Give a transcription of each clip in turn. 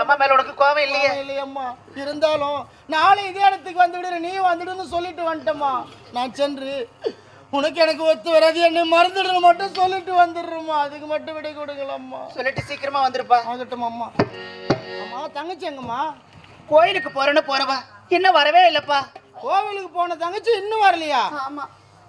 அம்மா மேல உனக்கு கோவம் இல்லையே? இல்லையம்மா. இருந்தாலும் நாளை இதே இடத்துக்கு வந்துவிடு நீ வந்துடுன்னு சொல்லிட்டு வந்துட்டம்மா. நான் சென்று உனக்கு எனக்கு ஒத்து வராது என்னை மறந்துடுன்னு மட்டும் சொல்லிட்டு வந்துடுறோம்மா. அதுக்கு மட்டும் விடை கொடுங்களம்மா சொல்லிட்டு சீக்கிரமா வந்துருப்பா. ஆகட்டும் அம்மா. அம்மா தங்கச்சி எங்கம்மா? கோயிலுக்கு போறேன்னு போறவா? இன்னும் வரவே இல்லப்பா. கோவிலுக்கு போன தங்கச்சி இன்னும் வரலையா? ஆமா.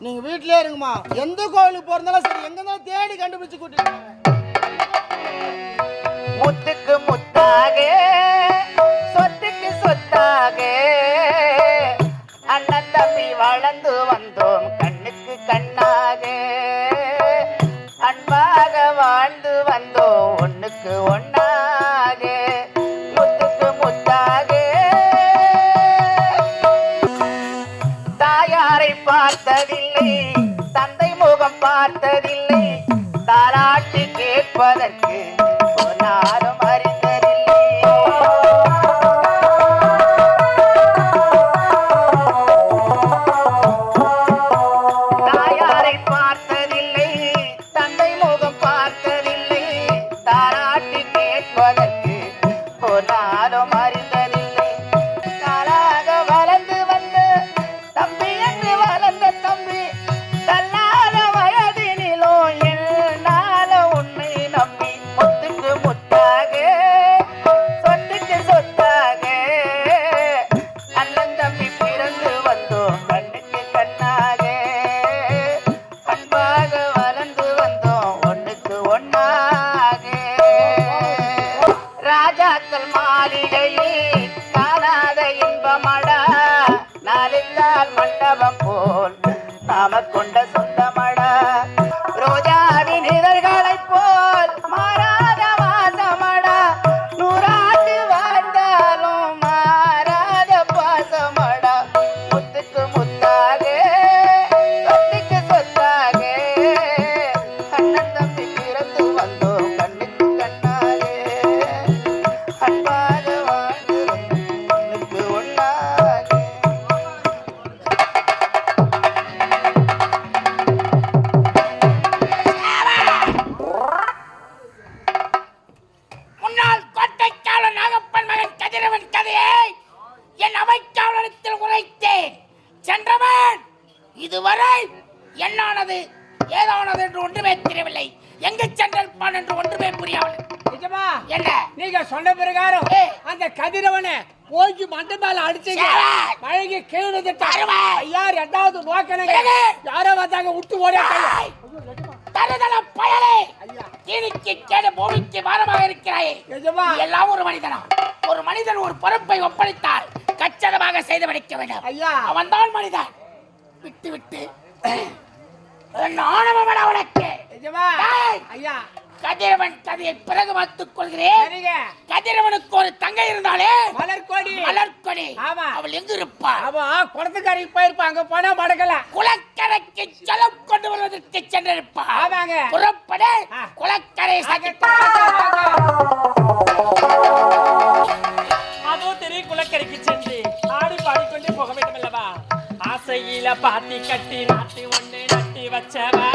நீங்க வீட்டிலே இருங்கம்மா. எந்த கோவிலுக்கு போறதாலும் சரி எங்க இருந்தாலும் தேடி கண்டுபிடிச்சு கூட்டிட்டு. முத்துக்கு முத்தாக சொத்துக்கு சொத்தாக. அண்ணன் தம்பி வளர்ந்து வந்தோம் என்னானது ஏதானது என்று ஒன்றுமே தெரியவில்லை. எங்கு சென்றிருப்பான் என்று ஒன்றுமே புரியாமல். நிஜமா? என்ன? நீங்க சொன்ன பிரகாரம். அந்த கதிரவனை போய் மண்டை மேல அடிச்சீங்க. பழகி கீழே. ஐயா ரெண்டாவது நோக்கணுங்க? யாரோ வந்தாங்க விட்டு ஏய், தருதல பயலே! தீனிக்கு கேடு பூமிக்கு பாரமாக இருக்கிறாயே. எல்லாம் ஒரு மனிதனா? ஒரு மனிதன் ஒரு பொறுப்பை ஒப்படைத்தால் கச்சிதமாக செய்து முடிக்க வேண்டும். ஐயா. அவன்தான் மனிதன். விட்டு விட்டு. ஆணவமடா உனக்கு. ஐயா. கதிரவன் கதையை பிறகு பார்த்துக் கொள்கிறேன். கதிரவனுக்கு ஒரு தங்கை இருந்தாலே மலர்கொடி. மலர்கொடி. ஆமா. அவள் எங்கு இருப்பா? அவன் குளத்துக்கரைக்கு போயிருப்பாங்க போனா மடக்கல. குளக்கரைக்கு ஜலம் கொண்டு வருவதற்கு சென்றிருப்பா. ஆமாங்க. புறப்பட. குளக்கரை சகித்த அதோ தெரிய குளக்கரைக்கு சென்று ஆடி பாடிக்கொண்டே போக வேண்டும் அல்லவா ஆசையில பாத்தி கட்டி நாட்டி ஒண்ணு வச்சவா?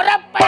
உரப்பை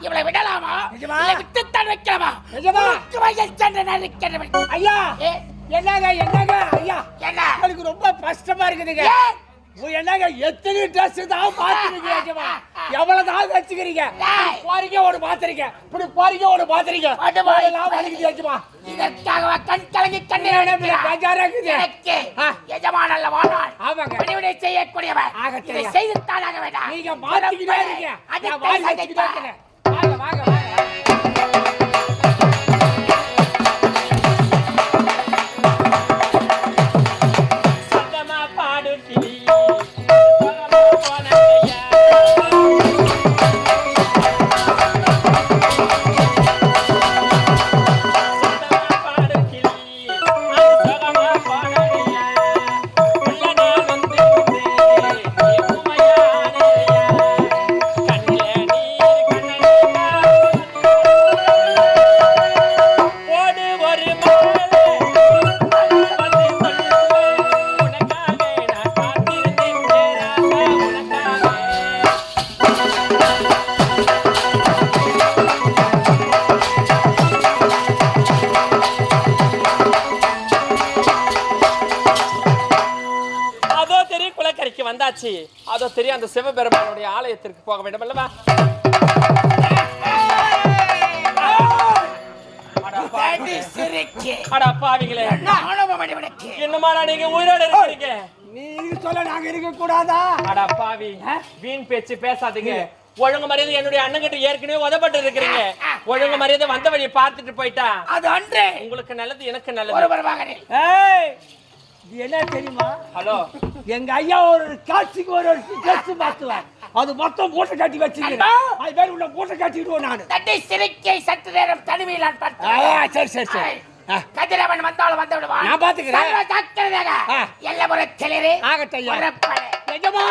இவளை விடலாமா? விட்டுத்தான் வைக்கலாமா? வயல் சென்று நறுக்கிறவன் ஐயா. என்னங்க என்னங்க? ஐயா. என்ன? எனக்கு ரொம்ப கஷ்டமா இருக்குதுங்க. என்னங்க எத்தனை ட்ரெஸ் தான் நிஜமா? எவ்வளவு நாள் வச்சுக்கிறீங்க போறீங்க ஒரு மாத்துறீங்க இப்படி போறீங்க ஒரு போய். எல்லாம் வலிக்குது நிஜமா. இதற்காகவா கண் கலங்கி கண்ணீர்? பேஜாரா இருக்குது. எஜமான் அல்ல வாழ்நாள் ஆமாங்க. பணிவிடை செய்யக்கூடியவன் ஆகட்டும். செய்துத்தான் ஆக வேண்டாம் நீங்க மாத்திக்கிட்டே இருக்கீங்க வாங்க வாங்க சிவபெருமானுடைய ஆலயத்திற்கு போக வேண்டும் அல்லவா. என்னமாடா நீங்க உயிரோட இருக்கிறீங்க? நீ இதுக்கு சொல்ல நாங்க இருக்க கூடாதா? அட பாவி. வீண் பேச்சு பேசாதீங்க. ஒழுங்கு மரியாதை என்னுடைய அண்ணங்கிட்ட ஏற்கனவே உதப்பட்டு இருக்கிறீங்க. ஒழுங்கு மரியாதை வந்த வழியை பார்த்துட்டு போயிட்டா. அது அன்று. உங்களுக்கு நல்லது எனக்கு நல்லது. என்ன தெரியுமா? ஹலோ. எங்க ஐயா ஒரு காட்சிக்கு ஒரு ட்ரெஸ் மாத்துவார். அது மொத்தம் மூட்டை கட்டி வச்சுக்கிறேன் அண்ணா! அது பேர் உள்ள மூட்டை கட்டிடுவோம் நானு. தட்டி சிரிக்கை சற்று நேரம் தனிமையில் நான் பார்த்தேன் சரி சரி சரி. கதிரவன் வந்தாலும் வந்து விடுவான். நான் பார்த்துக்கிறேன். சர்வ ஜாக்கிரதையாக ஆ. எல்லமுறை கிளறி. உரப்படை. நிஜமா.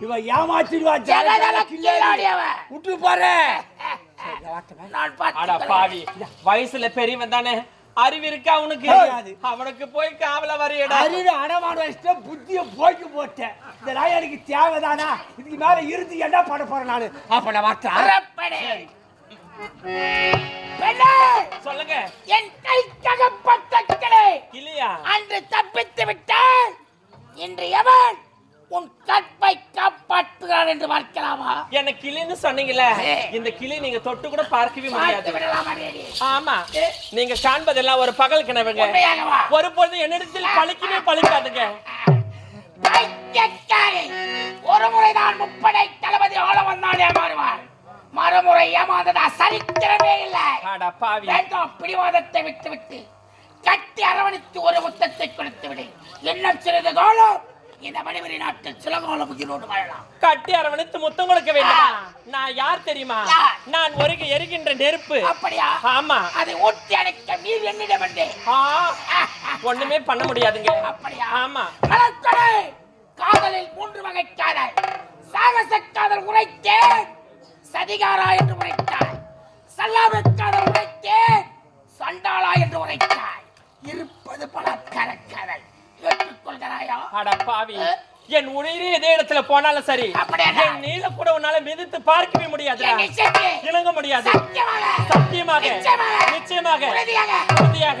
இவன் ஏமாத்திடுவா ஜகதல கில்லாடியவன். விட்டு பாரு. நான். பாவி. வயசுல பெரியவன் தானே. அறிவு இருக்கா அவனுக்கு தெரியாது. அவனுக்கு போய் காவல வரையடா. அறிவு அடமான வயசுல புத்திய போய்க்கு போட்டேன். இந்த நாய் எனக்கு தேவைதானா? இதுக்கு மேல இருந்து என்ன பண்ண போறேன் நானு? அப்ப நான். பெண்ணே, சொல்லுங்க. என் கை ககப்பட்ட கிளை இல்லையா? அன்று தப்பித்து விட்டான். இன்று எவன் உன் கற்பை காப்பாற்றுகிறான் என்று பார்க்கலாமா? என்ன கிளின்னு சொன்னீங்கல்ல இந்த கிளி நீங்க தொட்டு கூட பார்க்கவே முடியாது? ஆமா நீங்க காண்பதெல்லாம் ஒரு பகல் உண்மையாகவா? ஒரு பொழுது என்னிடத்தில் பழிக்கவே பழிக்காதுங்க. ஒரு முறை தான் முப்படை தளபதி ஆள வந்தால் ஏமாறுவார் மறுமுறை ஏமாந்ததா சரித்திரமே இல்லை. வேண்டாம் பிடிவாதத்தை விட்டு விட்டு கட்டி அரவணைத்து ஒரு முத்தத்தை கொடுத்து விடு. இன்னும் சிறிது காலம் இந்த மணிவரி நாட்டில் சில காலம் உயிரோடு வாழலாம். கட்டி அரவணைத்து முத்தம் கொடுக்க வேண்டாம் நான் யார் தெரியுமா? நான் ஒரு எரிகின்ற நெருப்பு. அப்படியா? ஆமா. அதை ஊட்டி அணைக்க நீர் என்னிடம். ஆ, ஒண்ணுமே பண்ண முடியாதுங்க. அப்படியா? ஆமா. மலர்கொடை காதலில் மூன்று வகை காதல். சாகச காதல் உரைத்தேன் சதிகாரா என்று உரைத்தாய். சல்லாப காதல் உரைத்தேன் சண்டாளா என்று உரைத்தாய். இருப்பது பலாத்கார காதல். ஏற்றுக்கொள்கிறாயா அட பாவி. என் உயிரே இதே இடத்துல போனாலும் சரி? என் நீல கூட உன்னால மிதித்து பார்க்கவே முடியாது இணங்க முடியாது. சத்தியமாக. நிச்சயமாக. உறுதியாக.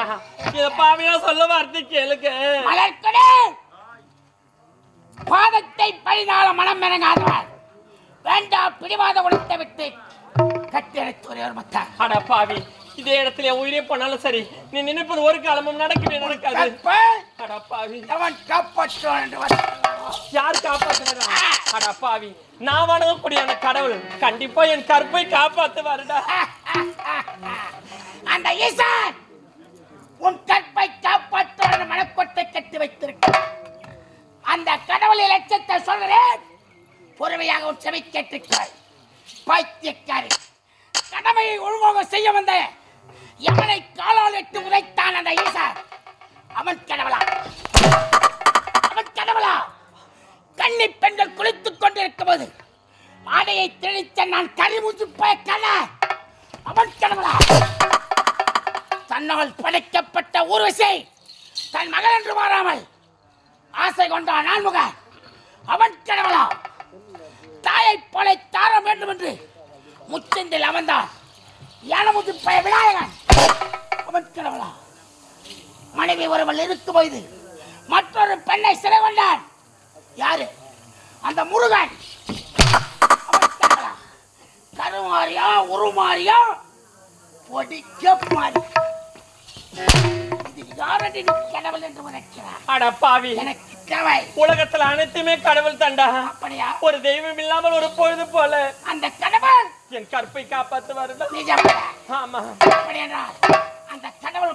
ஐயா இத பாவியா சொல்ல வார்த்தை கேளுங்க மலர்கொடே பாதத்தை பழினால மனம் இறங்காதவன் வேண்டாம் பிடிவாத உழைத்து விட்டு கட்டெடுத்து மத்தார் அட பாவி இதே இடத்துல உயிரே போனாலும் சரி நீ நினைப்பது ஒரு காலமும் நடக்கவே நடக்காது அட பாவி அவன் காப்பாற்றுவான் என்று யார் காப்பாத்துறா அட பாவி நான் வணங்கக்கூடிய அந்த கடவுள் கண்டிப்பா என் கற்பை காப்பாத்துவாருடா அந்த ஈசான் உன் கற்பை காப்பாற்ற மனக்கொட்டை கட்டி வைத்திருக்க. அந்த கடவுளின் லட்சத்தை சொல்கிறேன். பொறுமையாக உன் செவி கேட்டிருக்கிறாய் பைத்தியக்காரி. கடமையை ஒழுங்காக செய்ய வந்த எவனை காலால் எட்டு உரைத்தான் அந்த ஈசா? அவன் கடவுளா? அவன் கடவுளா? கண்ணி பெண்கள் குளித்துக் கொண்டிருக்கும் போது ஆடையை திணித்த நான் கரிமுஞ்சு போய் கல அவன் கடவுளா? தன்னால் படைக்கப்பட்ட ஊர்வசி தன் மகள் என்று மாறாமல் ஆசை கொண்டான் நான்முக அவன் கிழவனா தாயை போல தார வேண்டும் என்று முச்சந்தில் அமர்ந்தான். யானமுது பய விநாயகன். அவன் கிழவனா மனைவி ஒருவள் இருக்கும் போது மற்றொரு பெண்ணை சிறை கொண்டான். யாரு? அந்த முருகன். கருமாரியா உருமாரியா பொடிக்க மாறி. அடப்பாவி உலகத்துல அனைத்துமே கடவுள் தண்டா அப்படியா? ஒரு தெய்வம் இல்லாமல் ஒரு பொழுது போல. அந்த கடவுள் என் கற்பை காப்பாத்து வருது ஆமா. அந்த கடவுள்